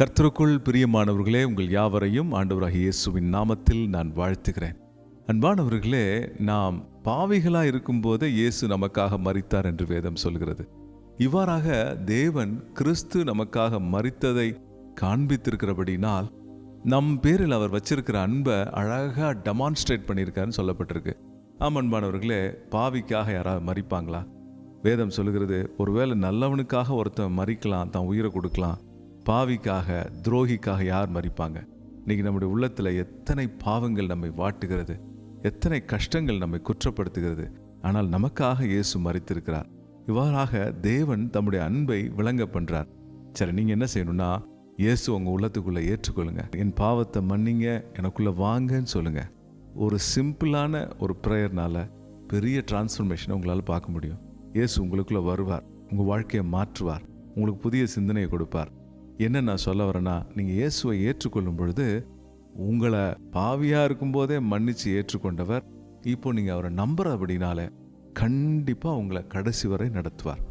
கர்த்தருக்குள் பிரியமானவர்களே உங்கள் யாவரையும் ஆண்டவராக இயேசுவின் நாமத்தில் நான் வாழ்த்துகிறேன். அன்பானவர்களே நாம் பாவிகளாக இருக்கும்போதே இயேசு நமக்காக மறித்தார் என்று வேதம் சொல்கிறது. இவ்வாறாக தேவன் கிறிஸ்து நமக்காக மறித்ததை காண்பித்திருக்கிறபடினால் நம் பேரில் அவர் வச்சிருக்கிற அன்பை அழகாக டெமான்ஸ்ட்ரேட் பண்ணியிருக்காருன்னு சொல்லப்பட்டிருக்கு. ஆம் அன்பானவர்களே பாவிக்காக யாராவது மறிப்பாங்களா வேதம் சொல்லுகிறது ஒருவேளை நல்லவனுக்காக ஒருத்தன் மறிக்கலாம் தான் உயிரை கொடுக்கலாம். பாவிக்காக துரோகிக்காக யார் மறிப்பாங்க? இன்னைக்கு நம்முடைய உள்ளத்தில் எத்தனை பாவங்கள் நம்மை வாட்டுகிறது எத்தனை கஷ்டங்கள் நம்மை குற்றப்படுத்துகிறது. ஆனால் நமக்காக இயேசு மறித்திருக்கிறார். இவ்வாறாக தேவன் தம்முடைய அன்பை விளங்க பண்றார். சரி நீங்க என்ன செய்யணும்னா இயேசு உங்க உள்ளத்துக்குள்ளே ஏற்றுக்கொள்ளுங்க. என் பாவத்தை மன்னிங்க எனக்குள்ள வாங்கன்னு சொல்லுங்க. ஒரு சிம்பிளான ஒரு ப்ரேயர்னால பெரிய டிரான்ஸ்ஃபர்மேஷனை உங்களால் பார்க்க முடியும். இயேசு உங்களுக்குள்ள வருவார் உங்க வாழ்க்கையை மாற்றுவார் உங்களுக்கு புதிய சிந்தனையை கொடுப்பார். என்ன நான் சொல்ல வரேன்னா நீங்கள் இயேசுவை ஏற்றுக்கொள்ளும் பொழுது உங்களை பாவியாக இருக்கும்போதே மன்னித்து ஏற்றுக்கொண்டவர் இப்போ நீங்கள் அவரை நம்புற அப்படின்னால கண்டிப்பாக உங்களை கடைசி வரை நடத்துவார்.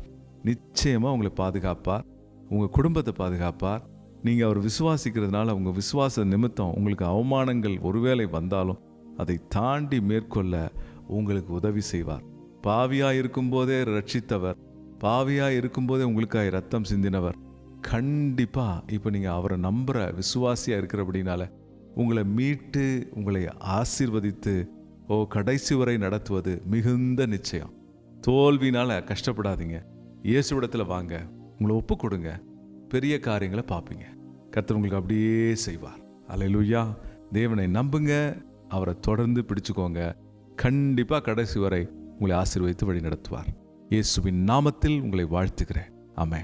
நிச்சயமாக உங்களை பாதுகாப்பார் உங்கள் குடும்பத்தை பாதுகாப்பார். நீங்கள் அவர் விசுவாசிக்கிறதுனால உங்கள் விசுவாச நிமித்தம் உங்களுக்கு அவமானங்கள் ஒருவேளை வந்தாலும் அதை தாண்டி மேற்கொள்ள உங்களுக்கு உதவி செய்வார். பாவியாக இருக்கும்போதே ரட்சித்தவர் பாவியாக இருக்கும்போதே உங்களுக்காக ரத்தம் சிந்தினவர் கண்டிப்பா இப்போ நீங்க அவரை நம்புற விசுவாசியா அப்படின்னால உங்களை மீட்டு உங்களை ஆசிர்வதித்து ஓ கடைசி வரை நடத்துவது மிகுந்த நிச்சயம். தோல்வினால கஷ்டப்படாதீங்க. இயேசுவிடத்துல வாங்க. உங்களை ஒப்பு கொடுங்க. பெரிய காரியங்களை பார்ப்பீங்க. கர்த்தர் உங்களுக்கு அப்படியே செய்வார். அல்லேலூயா தேவனை நம்புங்க. அவரை தொடர்ந்து பிடிச்சுக்கோங்க. கண்டிப்பா கடைசி வரை உங்களை ஆசீர்வதித்து வழி நடத்துவார் இயேசுவின் நாமத்தில் உங்களை வாழ்த்துக்கிறேன் ஆமென்.